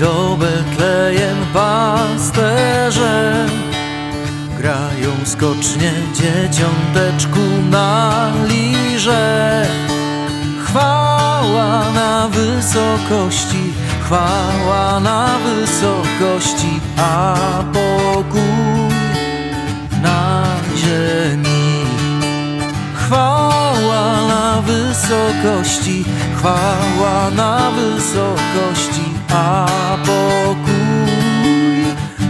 do Betlejem pasterze Grają skocznie dzieciąteczku na lirze Chwała na wysokości, chwała na wysokości, a pokój wysokości, chwała na wysokości, a pokój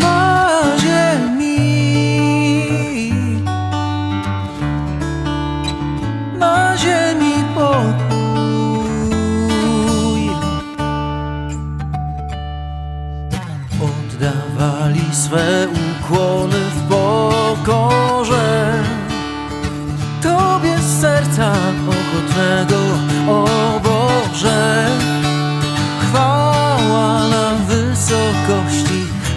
na ziemi. Na ziemi pokój. Oddawali swe ukłony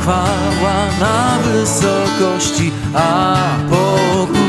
chwała na wysokości, a pokój.